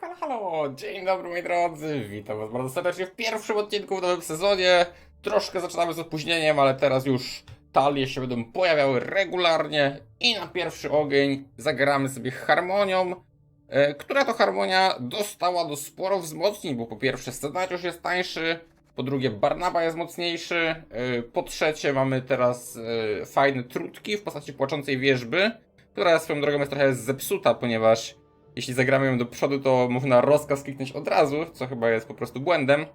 Halo, halo, dzień dobry moi drodzy, witam was bardzo serdecznie w pierwszym odcinku w nowym sezonie. Troszkę zaczynamy z opóźnieniem, ale teraz już talie się będą pojawiały regularnie i na pierwszy ogień zagramy sobie harmonią, e, która to harmonia dostała do sporo wzmocnień, bo po pierwsze scenariusz jest tańszy, po drugie Barnaba jest mocniejszy, e, po trzecie mamy teraz e, fajne trutki w postaci płaczącej wieżby, która swoją drogą jest trochę zepsuta, ponieważ jeśli zagramy ją do przodu, to można rozkaz kliknąć od razu, co chyba jest po prostu błędem.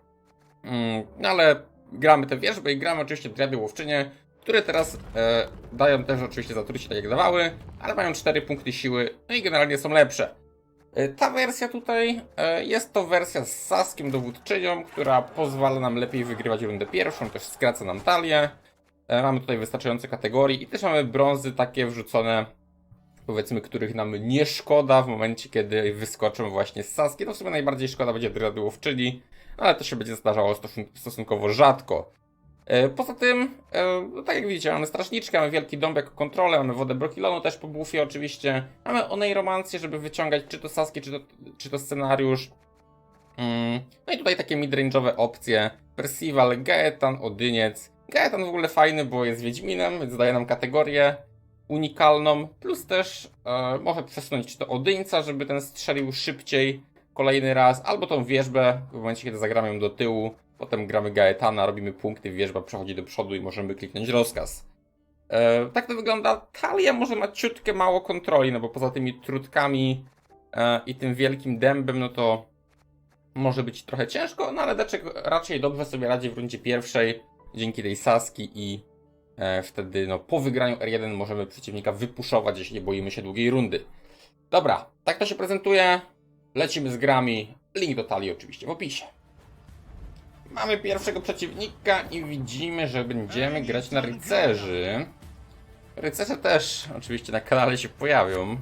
Mm, no ale gramy tę wieżbę i gramy oczywiście Driady Łowczynie, które teraz e, dają też oczywiście zatrucie tak jak dawały, ale mają 4 punkty siły, no i generalnie są lepsze. E, Ta wersja tutaj e, jest to wersja z Saskiem dowódczynią, która pozwala nam lepiej wygrywać rundę pierwszą, też skraca nam talię. E, Mamy tutaj wystarczające kategorii i też mamy brązy takie wrzucone powiedzmy, których nam nie szkoda w momencie, kiedy wyskoczą właśnie z Saski. No w sumie najbardziej szkoda będzie Łowczyni, ale to się będzie zdarzało stosun- stosunkowo rzadko. E, Poza tym, e, no tak jak widzicie, mamy strażniczkę, mamy wielki dąb jako kontrolę, mamy wodę Brokilonu też po buffie oczywiście, mamy onej romancję, żeby wyciągać czy to Saski, czy to, czy to scenariusz. Mm, No i tutaj takie midrange'owe opcje, Percival, Gaetan, Odyniec. Gaetan w ogóle fajny, bo jest Wiedźminem, więc daje nam kategorię unikalną, plus też e, może przesunąć to Odyńca, żeby ten strzelił szybciej kolejny raz, albo tą wieżbę w momencie, kiedy zagramy ją do tyłu, potem gramy Gaetana, robimy punkty, wieżba przechodzi do przodu i możemy kliknąć rozkaz. E, tak to wygląda. Talia może ma ciutkę mało kontroli, no bo poza tymi trutkami e, i tym wielkim dębem, no to może być trochę ciężko, no ale raczej dobrze sobie radzi w rundzie pierwszej dzięki tej Saski i wtedy no, po wygraniu R1 możemy przeciwnika wypuszować, jeśli nie boimy się długiej rundy. Dobra, tak to się prezentuje. Lecimy z grami. Link do talii oczywiście w opisie. Mamy pierwszego przeciwnika i widzimy, że będziemy grać na rycerzy. Rycerze też oczywiście na kanale się pojawią.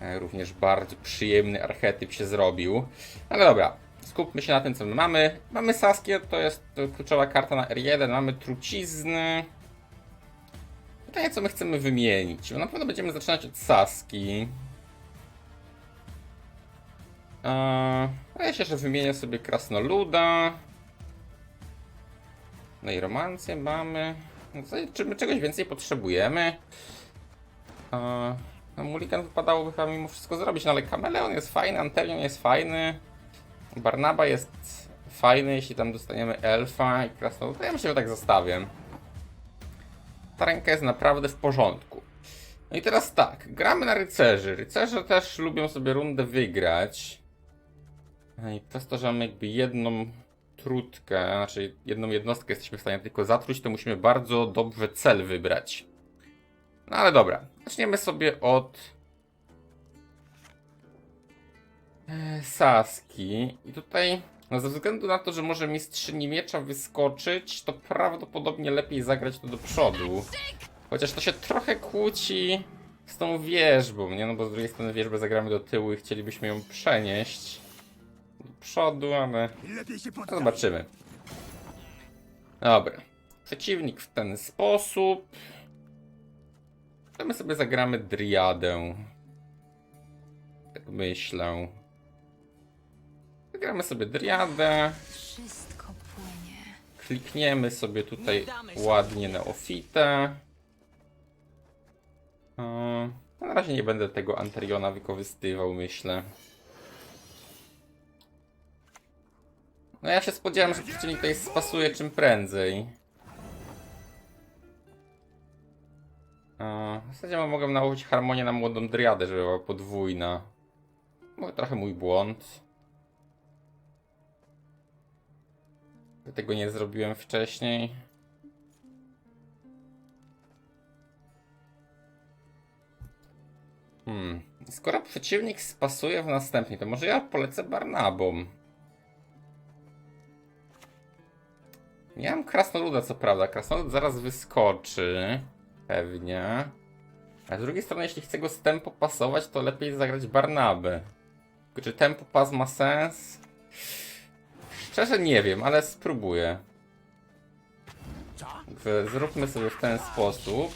E, Również bardzo przyjemny archetyp się zrobił. Ale dobra, skupmy się na tym, co my mamy. Mamy Saskię, to jest kluczowa karta na R1. Mamy trucizny. Pytanie, co my chcemy wymienić? Bo na pewno będziemy zaczynać od Saski. Eee, ja się, że wymienię sobie Krasnoluda. No i romancję mamy. No Czy my czegoś więcej potrzebujemy? Eee, no Mulligan wypadałoby chyba mimo wszystko zrobić, no ale Kameleon jest fajny, Antelion jest fajny. Barnaba jest fajny, jeśli tam dostaniemy Elfa i Krasnoluda. Ja myślę, że tak zostawię ta ręka jest naprawdę w porządku. No i teraz tak, gramy na rycerzy. Rycerze też lubią sobie rundę wygrać. No I przez to, że mamy jakby jedną trutkę, znaczy jedną jednostkę jesteśmy w stanie tylko zatruć, to musimy bardzo dobrze cel wybrać. No ale dobra, zaczniemy sobie od e, Saski. I tutaj, no ze względu na to, że może mistrzyni miecza wyskoczyć, to prawdopodobnie lepiej zagrać to do przodu. Chociaż to się trochę kłóci z tą wieżbą, nie? No bo z drugiej strony wieżbę zagramy do tyłu i chcielibyśmy ją przenieść do przodu, ale no zobaczymy. Dobra. Przeciwnik w ten sposób. To my sobie zagramy Driadę. Tak myślę. Zagramy sobie Driadę. Wszystko płynie. Klikniemy sobie tutaj ładnie neofitę. Yy, Na razie nie będę tego Anteriona wykorzystywał, myślę. No ja się spodziewałem, że przeciwnik tutaj spasuje czym prędzej. Yy, W zasadzie mogę nałożyć harmonię na młodą driadę, żeby była podwójna. Może trochę mój błąd. Że Tego nie zrobiłem wcześniej. Hmm. Skoro przeciwnik spasuje w następnej, to może ja polecę Barnabą. Mam krasnoluda, co prawda. Krasnolud zaraz wyskoczy. Pewnie. A z drugiej strony, jeśli chcę go z tempo pasować, to lepiej zagrać Barnabę. Czy tempo pas ma sens? Szczerze nie wiem, ale spróbuję. Zróbmy sobie w ten sposób.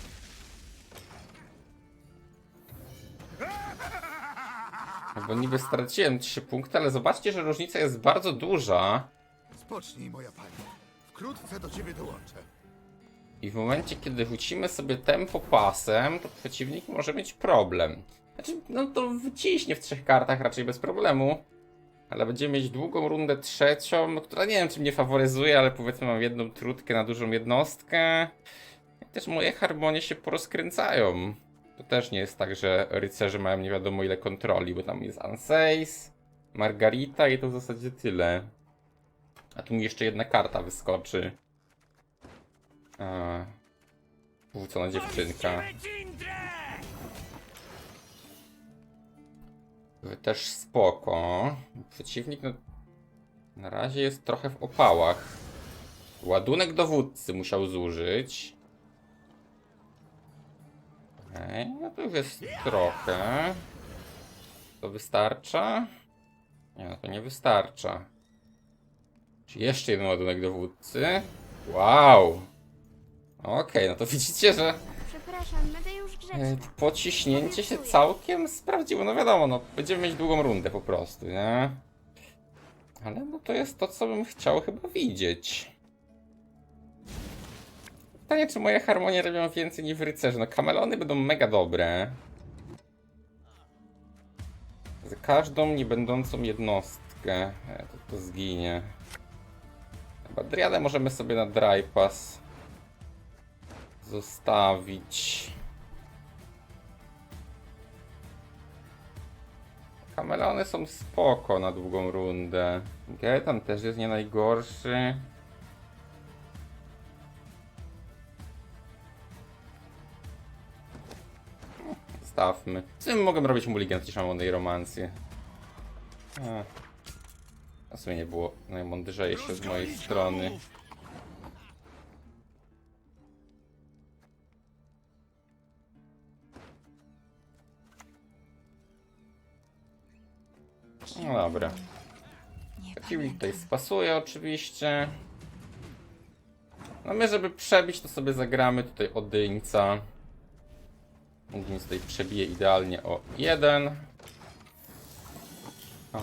Bo niby straciłem 3 punkty, ale zobaczcie, że różnica jest bardzo duża. Spocznij, moja pani. Wkrótce do ciebie dołączę. I w momencie, kiedy rzucimy sobie tempo pasem, to przeciwnik może mieć problem. Znaczy, no to wyciśnie w trzech kartach raczej bez problemu. Ale będziemy mieć długą rundę trzecią, no, która nie wiem, czy mnie faworyzuje, ale powiedzmy mam jedną trutkę na dużą jednostkę. I też moje harmonie się porozkręcają. To też nie jest tak, że rycerze mają nie wiadomo ile kontroli, bo tam jest Anseis, Margarita i to w zasadzie tyle. A tu mi jeszcze jedna karta wyskoczy. Płócona dziewczynka. Też spoko. Przeciwnik no, na razie jest trochę w opałach. Ładunek dowódcy musiał zużyć. Okej, no to już jest trochę. To wystarcza? Nie, no to nie wystarcza. Czy jeszcze jeden ładunek dowódcy? Wow! Okej, no to widzicie, że Przepraszam, będę już e, grzeczna. to pociśnięcie się całkiem sprawdziło. No wiadomo, no będziemy mieć długą rundę po prostu, nie? Ale no to jest to, co bym chciał chyba widzieć. Pytanie, czy moje harmonie robią więcej niż rycerze. No kamelony będą mega dobre. Za każdą niebędącą jednostkę. E, to, to zginie. Chyba driadę możemy sobie na dry pass zostawić. Kamelony są spoko na długą rundę. Getan też jest nie najgorszy. Stawmy. W sumie mogę robić mulligan, mam ładnej romancji. A w sumie nie było najmądrzejsze z mojej strony. No dobra. Przeciwnik tutaj spasuje oczywiście. No my, żeby przebić, to sobie zagramy tutaj odyńca. Odyńc tutaj przebije idealnie o jeden. O.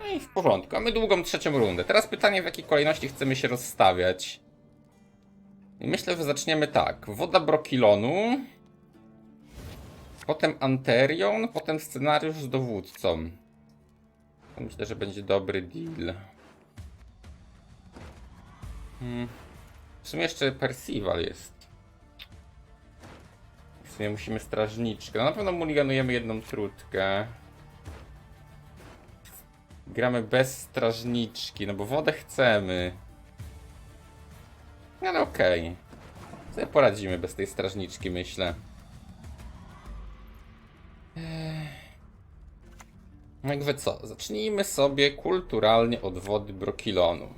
No i w porządku. A my długą trzecią rundę. Teraz pytanie, w jakiej kolejności chcemy się rozstawiać. I myślę, że zaczniemy tak. Woda Brokilonu. Potem Anterion, potem scenariusz z dowódcą. Myślę, że będzie dobry deal. Hmm. W sumie jeszcze Percival jest. W sumie musimy strażniczkę. No na pewno mulliganujemy jedną trutkę. Gramy bez strażniczki, no bo wodę chcemy. No ale okej. Sobie poradzimy bez tej strażniczki, myślę. Jakby co, zacznijmy sobie kulturalnie od wody Brokilonu.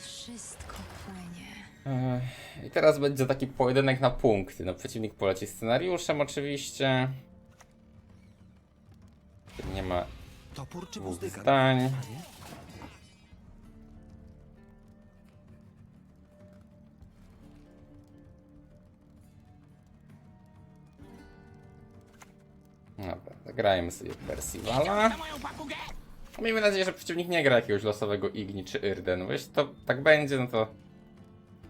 Wszystko płynie. I teraz będzie taki pojedynek na punkty. No przeciwnik poleci scenariuszem oczywiście. Nie ma Topór czy dwóch buzdyka? zdań. Zagrajmy sobie Percivala. Miejmy nadzieję, że przeciwnik nie gra jakiegoś losowego Igni czy Irden. Bo jeśli to tak będzie, no to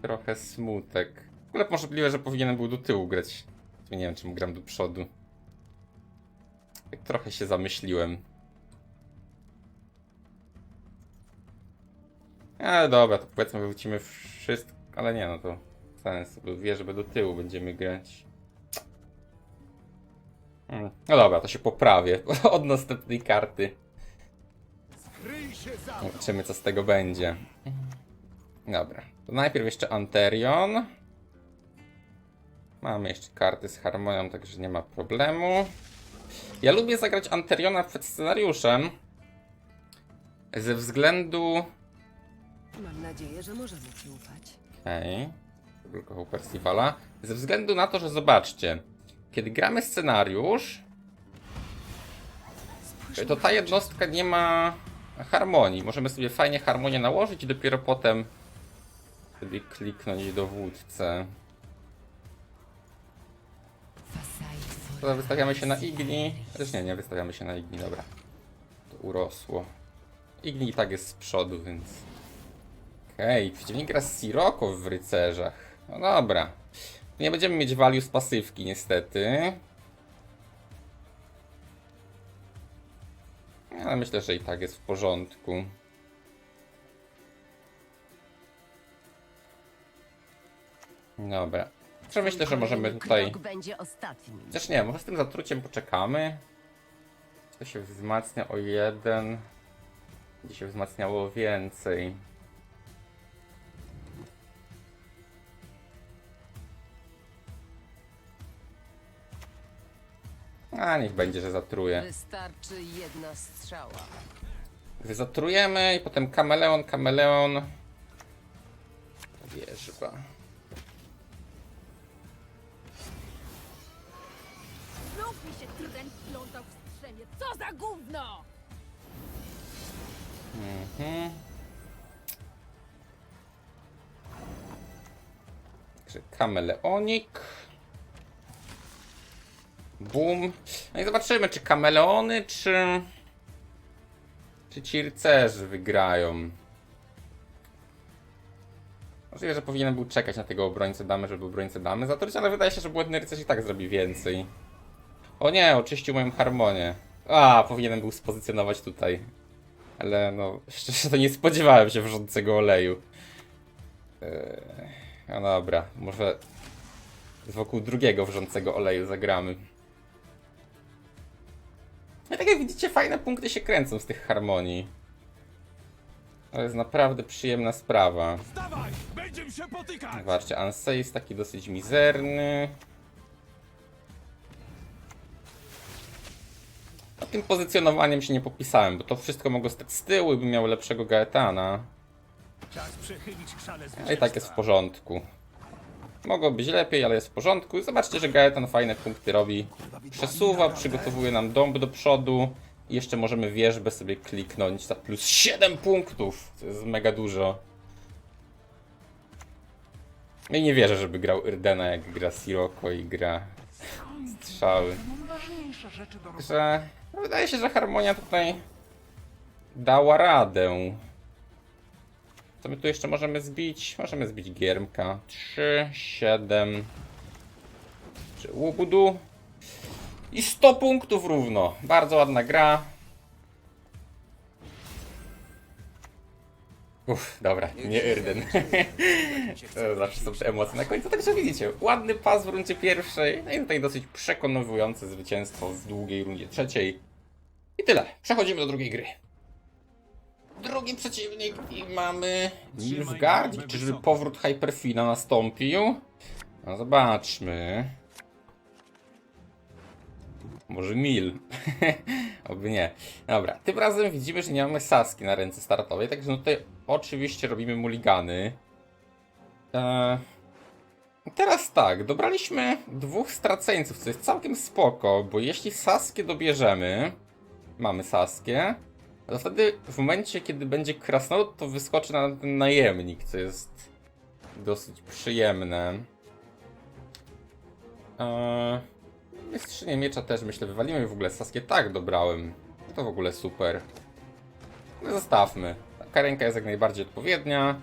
trochę smutek. W ogóle możliwe, że powinienem był do tyłu grać. Nie wiem, czemu gram do przodu. Tak trochę się zamyśliłem. Ale dobra, to powiedzmy wrócimy wszystko, ale nie no to sens, bo wie, że do tyłu będziemy grać. Hmm. No dobra, to się poprawię od następnej karty. Zobaczymy co z tego będzie. Dobra, to najpierw jeszcze Anterion. Mamy jeszcze karty z harmonią, także nie ma problemu. Ja lubię zagrać Anteriona przed scenariuszem. Ze względu Mam nadzieję, że możemy ci ufać. Okej. Okay. u Percivala. Ze względu na to, że zobaczcie, kiedy gramy scenariusz, to ta jednostka nie ma harmonii. Możemy sobie fajnie harmonię nałożyć i dopiero potem sobie kliknąć dowódcę. To wystawiamy się na Igni. Też nie, nie wystawiamy się na Igni, dobra. To urosło. Igni i tak jest z przodu, więc... Okej, przeciwnik gra Siroko w rycerzach. No dobra. Nie będziemy mieć value z pasywki, niestety. Ale myślę, że i tak jest w porządku. Dobra. Także myślę, że możemy tutaj... będzie ostatni. Nie, może z tym zatruciem poczekamy. To się wzmacnia o jeden. Będzie się wzmacniało więcej. A niech będzie, że zatruje. Wystarczy jedna strzała. Gdy zatrujemy i potem kameleon, kameleon. Wierzba. Znów mi się trudem plątał w strzemie. Co za gówno! Mhm. Także kameleonik. Boom. No i zobaczymy, czy kameleony, czy... Czy ci rycerzy wygrają. Możliwe, że powinienem był czekać na tego obrońcę damy, żeby obrońcę damy zatruć, ale wydaje się, że błędny rycerz i tak zrobi więcej. O nie, oczyścił moją harmonię. A, powinienem był spozycjonować tutaj. Ale no, szczerze to nie spodziewałem się wrzącego oleju. Eee, no dobra, może wokół drugiego wrzącego oleju zagramy. No i tak jak widzicie, fajne punkty się kręcą z tych harmonii. To jest naprawdę przyjemna sprawa. Dawaj, będziemy się potykać! Zobaczcie, Ansei jest taki dosyć mizerny. A tym pozycjonowaniem się nie popisałem, bo to wszystko mogło stać z tyłu i bym miał lepszego Gaetana. Czas przechylić A i tak jest w porządku. Mogło być lepiej, ale jest w porządku. Zobaczcie, że Gaetan fajne punkty robi. Przesuwa, przygotowuje nam dąb do przodu. I jeszcze możemy wieżbę sobie kliknąć za plus 7 punktów. To jest mega dużo. I nie wierzę, żeby grał Irdena jak gra Siroko i gra strzały. Także no wydaje się, że harmonia tutaj dała radę. Co my tu jeszcze możemy zbić? Możemy zbić giermka. 3, 7. Czy łubudu. I 100 punktów równo. Bardzo ładna gra. Uff, dobra, nie Irden. To Zawsze są te emocje na końcu. Także widzicie, ładny pas w rundzie pierwszej. No i tutaj dosyć przekonujące zwycięstwo w długiej rundzie trzeciej. I tyle. Przechodzimy do drugiej gry. Drugi przeciwnik i mamy Nilfgaard. Czyżby powrót Hyperfina nastąpił? No zobaczmy. Może Mil. Oby nie. Dobra, tym razem widzimy, że nie mamy Saski na ręce startowej, także no tutaj oczywiście robimy muligany. Eee, teraz tak, dobraliśmy dwóch straceńców, co jest całkiem spoko, bo jeśli Saskię dobierzemy, mamy Saskię, to wtedy w momencie, kiedy będzie krasnolud, to wyskoczy na ten najemnik, co jest dosyć przyjemne. Eee, Mistrzynię miecza też myślę wywalimy w ogóle Saskię tak dobrałem. To w ogóle super. No zostawmy. Taka ręka jest jak najbardziej odpowiednia.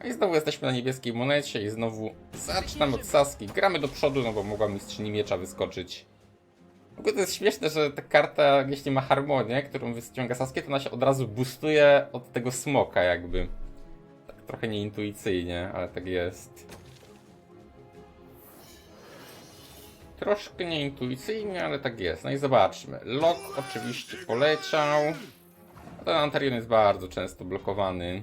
A i znowu jesteśmy na niebieskiej monecie i znowu zaczynamy od Saski. Gramy do przodu, no bo mogła mistrzyni miecza wyskoczyć. Ogóle to jest śmieszne, że ta karta, jeśli ma harmonię, którą wyciąga Saskię, to ona się od razu boostuje od tego smoka jakby. Tak trochę nieintuicyjnie, ale tak jest. Troszkę nieintuicyjnie, ale tak jest. No i zobaczmy. Lock oczywiście poleciał. Ten Antarion jest bardzo często blokowany.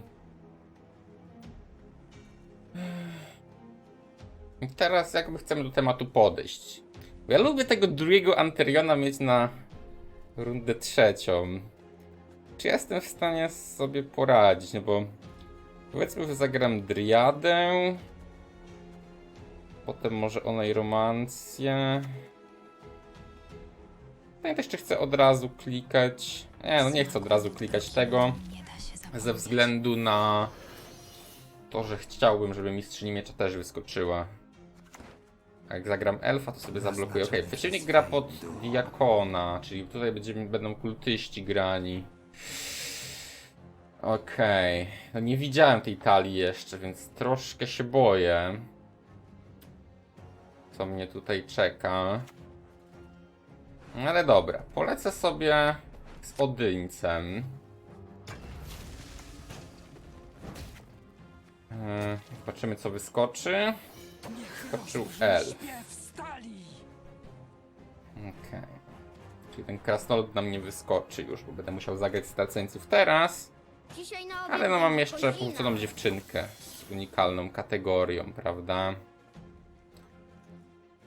I teraz jakby chcemy do tematu podejść. Ja lubię tego drugiego Anteriona mieć na rundę trzecią. Czy jestem w stanie sobie poradzić? No bo powiedzmy, że zagram Driadę. Potem może onej romancję. No i jeszcze chcę od razu klikać. Nie, no nie chcę od razu klikać tego. Ze względu na to, że chciałbym, żeby mistrzyni miecza też wyskoczyła. Jak zagram elfa, to sobie zablokuję. Okej, przeciwnik gra pod diakona, czyli tutaj będziemy, będą kultyści grani. Okej, no nie widziałem tej talii jeszcze, więc troszkę się boję. Co mnie tutaj czeka. No Ale dobra, polecę sobie z Odyńcem. Yy, Zobaczymy co wyskoczy. Skoczył L. Okej. Czyli ten krasnolud nam nie wyskoczy już, bo będę musiał zagrać straceńców teraz. Ale no mam jeszcze płconą dziewczynkę z unikalną kategorią, prawda?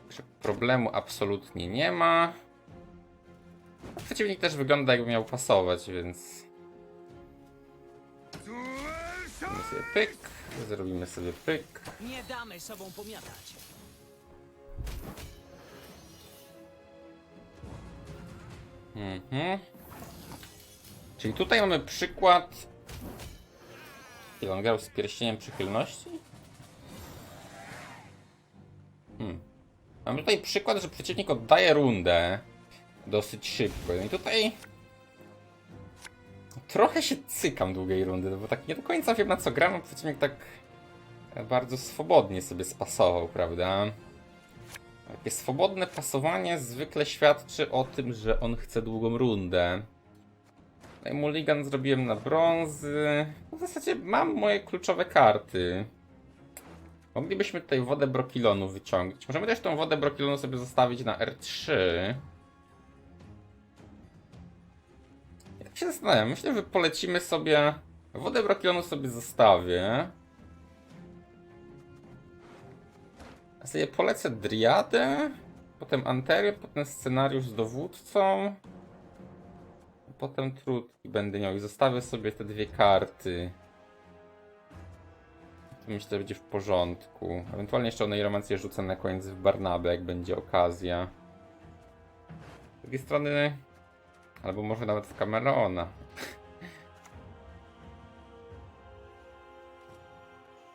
Także problemu absolutnie nie ma. Przeciwnik też wygląda jakby miał pasować, więc... Pyk, zrobimy sobie pyk. Nie damy sobą pomiatać. Mhm. Czyli tutaj mamy przykład. Ile on grał z pierścieniem przychylności? Hmm. Mamy tutaj przykład, że przeciwnik oddaje rundę dosyć szybko. I tutaj trochę się cykam długiej rundy, no bo tak nie do końca wiem na co gram, a przeciwnik tak bardzo swobodnie sobie spasował, prawda? Takie swobodne pasowanie zwykle świadczy o tym, że on chce długą rundę. Tutaj mulligan zrobiłem na brązy. W zasadzie mam moje kluczowe karty. Moglibyśmy tutaj wodę brokilonu wyciągnąć. Możemy też tą wodę brokilonu sobie zostawić na R3. Się zastanawiam. Myślę, że polecimy sobie... Wodę brokilonu sobie zostawię. Ja sobie polecę Driadę, potem Anterię, potem scenariusz z dowódcą, potem trudki będę miał i zostawię sobie te dwie karty. Myślę, że będzie w porządku. Ewentualnie jeszcze o nejromancję rzucę na koniec w Barnabę, jak będzie okazja. Z drugiej strony, albo może nawet w Camerona.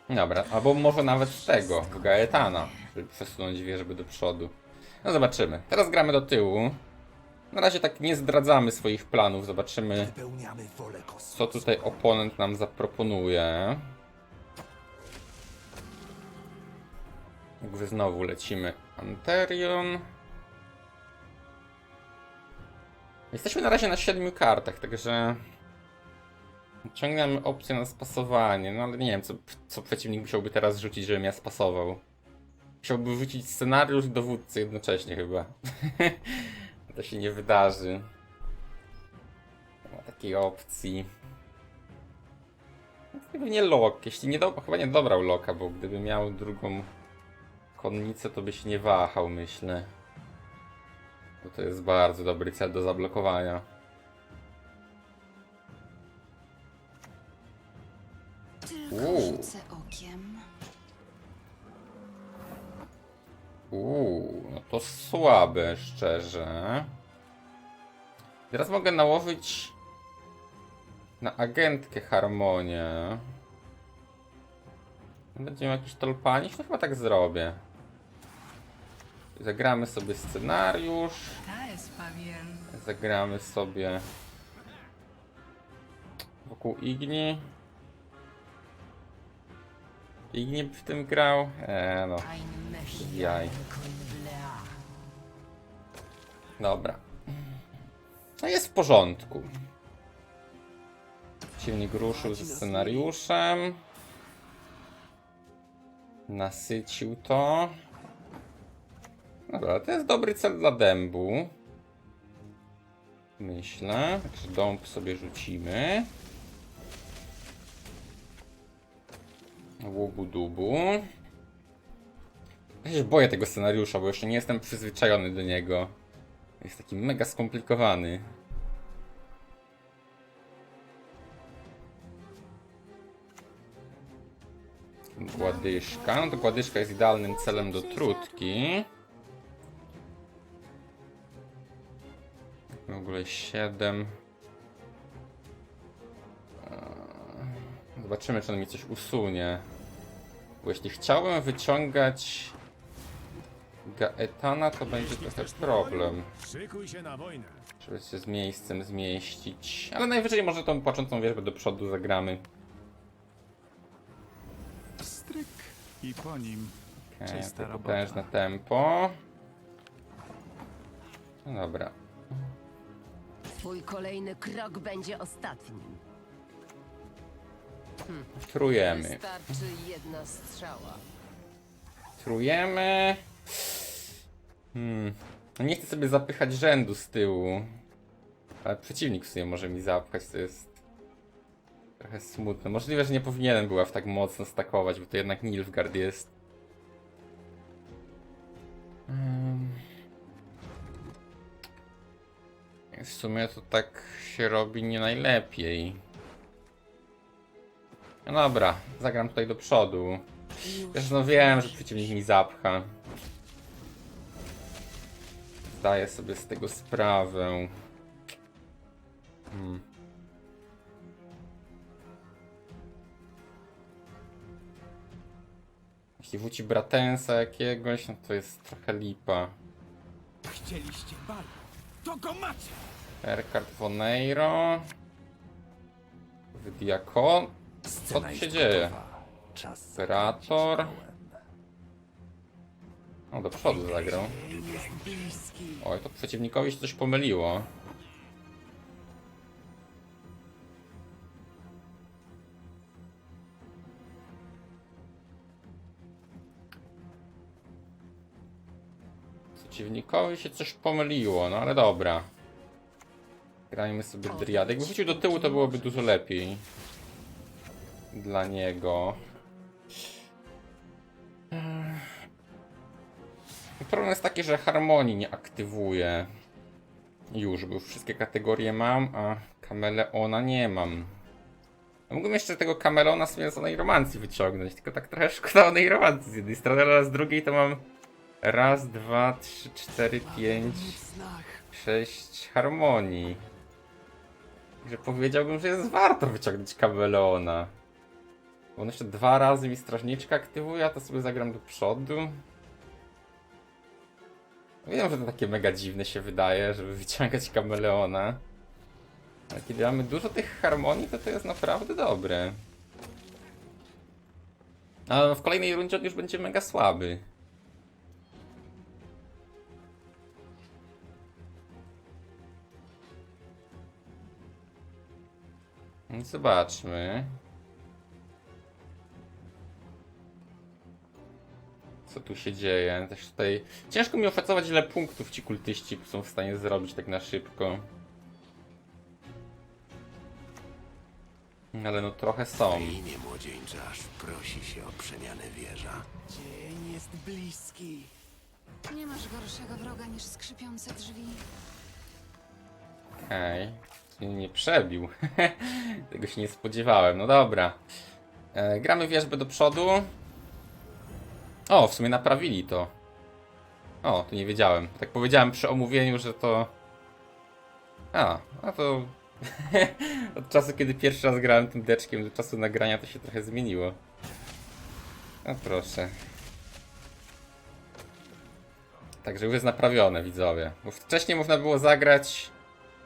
Dobra, albo może nawet z tego, w Gaetana, żeby przesunąć wieżę do przodu. No zobaczymy. Teraz gramy do tyłu. Na razie tak nie zdradzamy swoich planów, zobaczymy co tutaj oponent nam zaproponuje. Jakby znowu lecimy Anterion. Jesteśmy na razie na 7 kartach, także ciągniemy opcję na spasowanie, no ale nie wiem, co, co przeciwnik musiałby teraz rzucić, żebym ja spasował. Musiałby rzucić scenariusz dowódcy jednocześnie chyba. to się nie wydarzy. Nie ma takiej opcji. Pewnie lok, jeśli nie do... chyba nie dobrał loka, bo gdyby miał drugą konnicę, to by się nie wahał, myślę. Bo to jest bardzo dobry cel do zablokowania. Tylko Uuu. rzucę okiem. Uuu, no to słabe, szczerze. Teraz mogę nałożyć na agentkę harmonię. Będziemy jakiś tolpanić? No chyba tak zrobię. Zagramy sobie scenariusz. Zagramy sobie wokół Igni. Igni w tym grał? Eee, no. Jaj. Dobra. No jest w porządku. Silnik ruszył ze scenariuszem. Nasycił to. Dobra, to jest dobry cel dla dębu. Myślę. Także dąb sobie rzucimy. Łubu dubu. Ja się boję tego scenariusza, bo jeszcze nie jestem przyzwyczajony do niego. Jest taki mega skomplikowany. Gładyszka. No to gładyszka jest idealnym celem do trutki. W ogóle 7. Zobaczymy, czy on mi coś usunie. Bo jeśli chciałem wyciągać Gaetana to będzie trochę problem, Szykuj się na wojnę. żeby się z miejscem zmieścić. Ale najwyżej może tą płaczącą wieżbę do przodu zagramy. Stryk i po nim. Okej, robota. potężne tempo. No dobra. Twój kolejny krok będzie ostatnim. Trujemy. Wystarczy jedna strzała. Trujemy. Hmm. No Nie chcę sobie zapychać rzędu z tyłu. Ale przeciwnik w sumie może mi zapchać, to jest trochę smutne. Możliwe, że nie powinienem była w tak mocno stakować, bo to jednak Nilfgaard jest. Hmm. W sumie to tak się robi nie najlepiej. No dobra, zagram tutaj do przodu. Też no wiem, że przeciwnik mi zapcha. Zdaję sobie z tego sprawę. Hmm. Jeśli wróci Bratensa jakiegoś, no to jest trochę lipa. Chcieliście bal. To go macie! Erkard Voneiro. Diakon. Co tu się dzieje? Operator. No do przodu zagrał. Oj, to przeciwnikowi się coś pomyliło. Przeciwnikowi się coś pomyliło, no ale dobra. Grajmy sobie Driady. Jakby wrócił do tyłu, to byłoby dużo lepiej. Dla niego. Problem jest taki, że harmonii nie aktywuje. Już, bo już wszystkie kategorie mam, a kameleona nie mam. Mógłbym jeszcze tego kameleona sobie z onej romancji wyciągnąć, tylko tak trochę szkoda onej romancji z jednej strony, ale z drugiej to mam raz, dwa, trzy, cztery, pięć, sześć harmonii. Że powiedziałbym, że jest warto wyciągnąć kameleona. Bo on jeszcze dwa razy mi strażniczka aktywuje, a to sobie zagram do przodu. Wiem, że to takie mega dziwne się wydaje, żeby wyciągać kameleona. Ale kiedy mamy dużo tych harmonii, to to jest naprawdę dobre. A w kolejnej rundzie on już będzie mega słaby. Zobaczmy. Co tu się dzieje? Też tutaj. Ciężko mi oszacować, ile punktów ci kultyści są w stanie zrobić tak na szybko. Ale no trochę są. imię młodzieńcze aż prosi się o przemianę wieża. Dzień jest bliski. Nie masz gorszego wroga niż skrzypiące drzwi. Okej. Okay. Nie przebił. Tego się nie spodziewałem. No dobra. E, gramy wieżbę do przodu. O, w sumie naprawili to. O, to nie wiedziałem. Tak powiedziałem przy omówieniu, że to... A, a to... Od czasu, kiedy pierwszy raz grałem tym deczkiem, do czasu nagrania to się trochę zmieniło. No proszę. Także już jest naprawione, widzowie. Bo wcześniej można było zagrać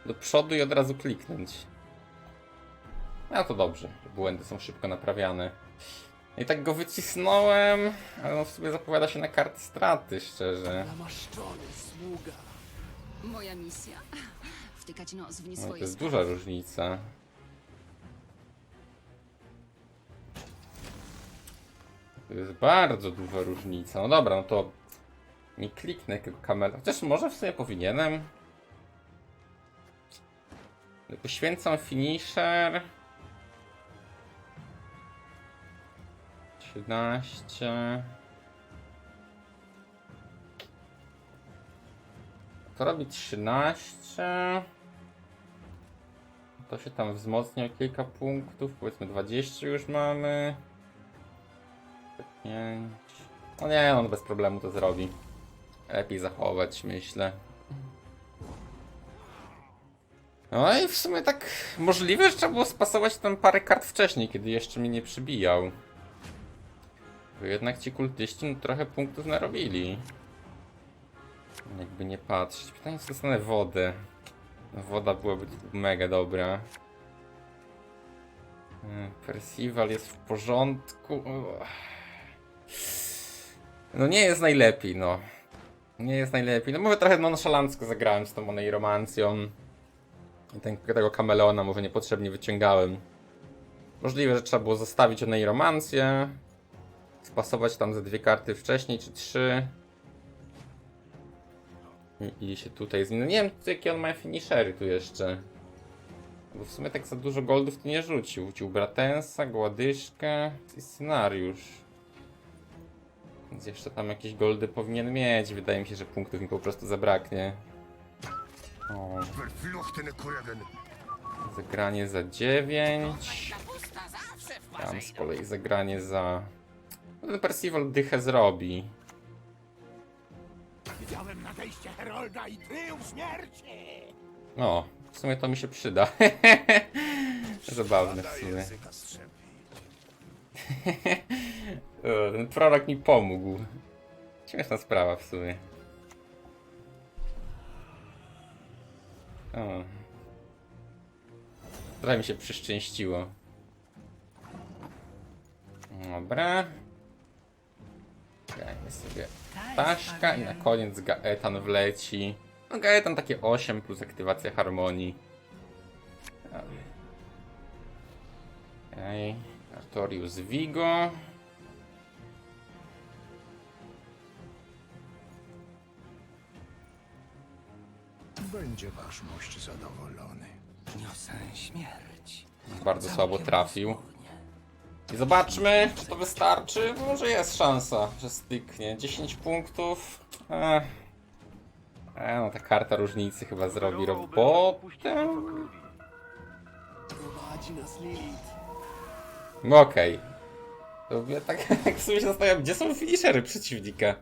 do przodu i od razu kliknąć. No to dobrze, błędy są szybko naprawiane. I tak go wycisnąłem, ale on w sobie zapowiada się na karty straty, szczerze. Namaszczony sługa. Moja misja? Wtykać nos w nie No, to swoje jest duża różnica. To jest bardzo duża różnica. No dobra, no to nie kliknę tego kamera. Chociaż może w sumie powinienem. Poświęcam finisher. 13. To robi 13. To się tam wzmocni o kilka punktów. Powiedzmy 20 już mamy. 5. No nie, on bez problemu to zrobi. Lepiej zachować, myślę. No i w sumie tak możliwe, że trzeba było spasować tam parę kart wcześniej, kiedy jeszcze mnie nie przybijał. Bo jednak ci kultyści no, trochę punktów narobili. Jakby nie patrzeć. Pytanie, czy dostanę wodę. No, Woda byłaby mega dobra. Mm, Percival jest w porządku. No nie jest najlepiej, no. Nie jest najlepiej. No mówię, trochę nonszalancko zagrałem z tą monej romancją. Ten, tego kameleona może niepotrzebnie wyciągałem. Możliwe, że trzeba było zostawić onej romancję. Spasować tam ze dwie karty wcześniej, czy trzy. I, i się tutaj z nim. No nie wiem, jakie on ma finishery tu jeszcze. Bo w sumie tak za dużo goldów tu nie rzucił. Rzucił Bratensa, Gładyszkę i scenariusz. Więc jeszcze tam jakieś goldy powinien mieć. Wydaje mi się, że punktów mi po prostu zabraknie. O, zagranie za 9. Tam z kolei zagranie za... No ten Percival dychę zrobi. Widziałem nadejście Herolda i triumf śmierci! O, w sumie to mi się przyda. Zabawne w sumie. Ten prorok mi pomógł. Śmieszna sprawa w sumie. O. Trochę mi się przyszczęściło. Dobra. Dajmy sobie ptaszka i na koniec Gaetan wleci. No Gaetan takie 8 plus aktywacja harmonii. Okej. Artorius Vigo. Będzie wasz mość zadowolony. Niosę śmierć. Bardzo słabo trafił. I zobaczmy, czy to wystarczy. Może jest szansa, że styknie. 10 punktów. Ech. E, no ta karta różnicy chyba zrobi robotę. No okej. To ja tak, tak w sumie się zastanawiam, gdzie są finishery przeciwnika.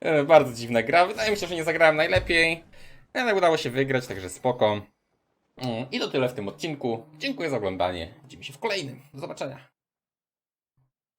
E, bardzo dziwna gra. Wydaje mi się, że nie zagrałem najlepiej. Ale udało się wygrać, także spoko. Mm, I to tyle w tym odcinku. Dziękuję za oglądanie. Widzimy się w kolejnym. Do zobaczenia.